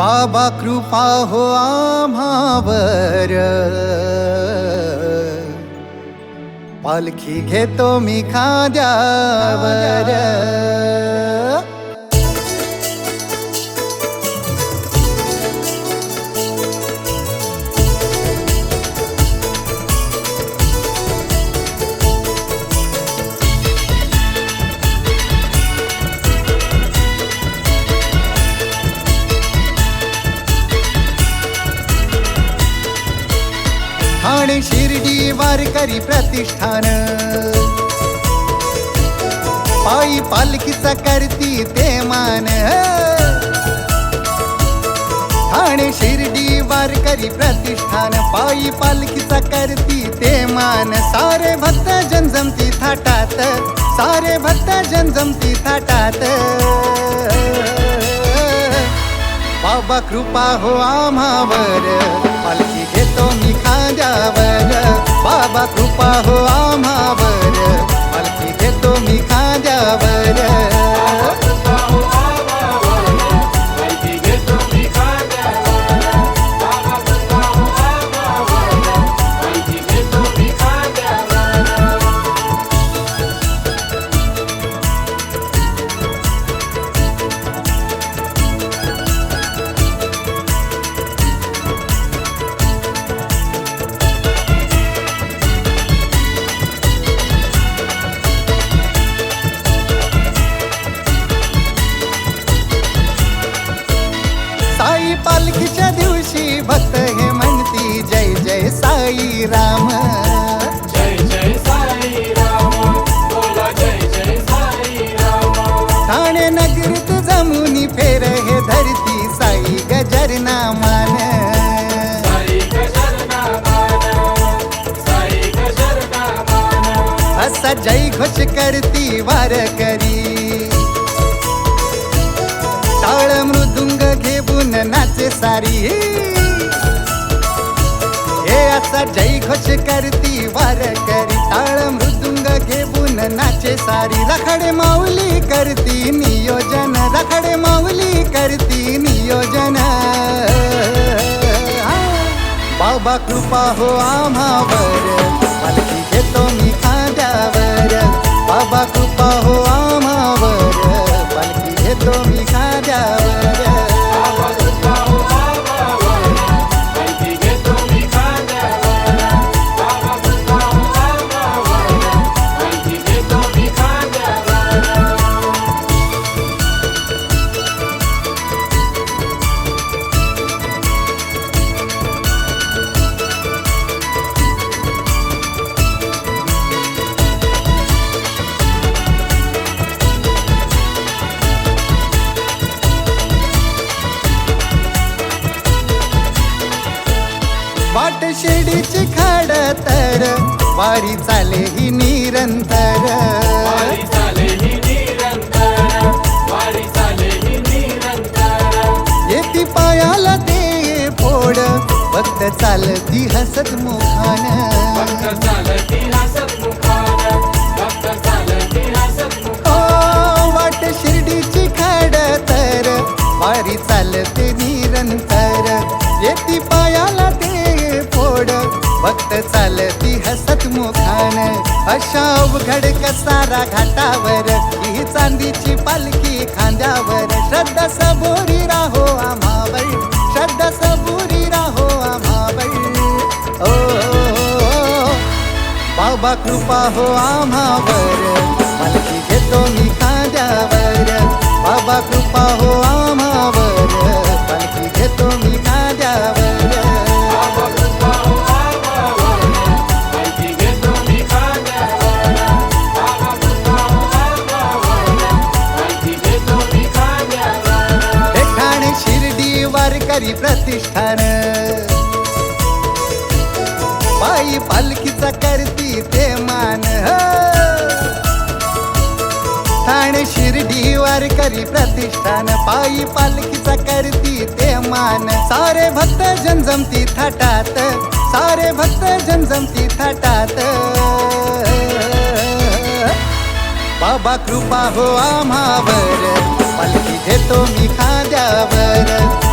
बाबा कृपा हो आम्हावर. पालखी घेतो मी खाद्यावर. वारकरी प्रतिष्ठान. पायी पालखीचा करती ते मान. ठाणे शिर्डी वारकरी प्रतिष्ठान. पायी पालखीचा करती ते मान. सारे भक्त जनजमती थाटात. सारे भक्त जनजमती थाटात. बाबा कृपा हो आम्हावर. पालखी घेतो खांद्यावर. बाबा कृपा हो आम्हावर. पालखी घेतो मी खांद्यावर. असा जय घोष करती वार करी. टाळ मृदुंग घेऊन नाचे सारी. हे असा जय घोष करती वार करी. टाळ मृदुंग घेऊन नाचे सारी. रखडे माऊली करती नियोजन. रखडे माऊली करती नियोजन. बाबा कृपा हो आम्हावर. पालखी वाट शेडीची खाड तर. वारी चाले ही निरंतर. ही ही येती पायाला ते फोड. फक्त चालती हसत मुखान. फक्त चालती हसत मुखान. अशा अवघड कसारा घाटावर ही चांदीची पालखी खांद्यावर. श्रद्धा सबोरी राहो आम्हाबाई श्रद्धा सबोरी राहो आम्हाबाई. ओ, ओ बाबा कृपा हो आम्हावर. पालखी घेतो मी खांद्यावर. बाबा कृपा हो वारकरी प्रतिष्ठान. बाई पालखीचा करती ते मान ठाणे शिर्डी वारकरी प्रतिष्ठान. पायी पालखीचा करती ते मान सारे भक्त जनजमती थाटात. सारे भक्त जनजमती थाटात. बाबा कृपा हो आम्हावर पालखी घेतो मी खाद्यावर.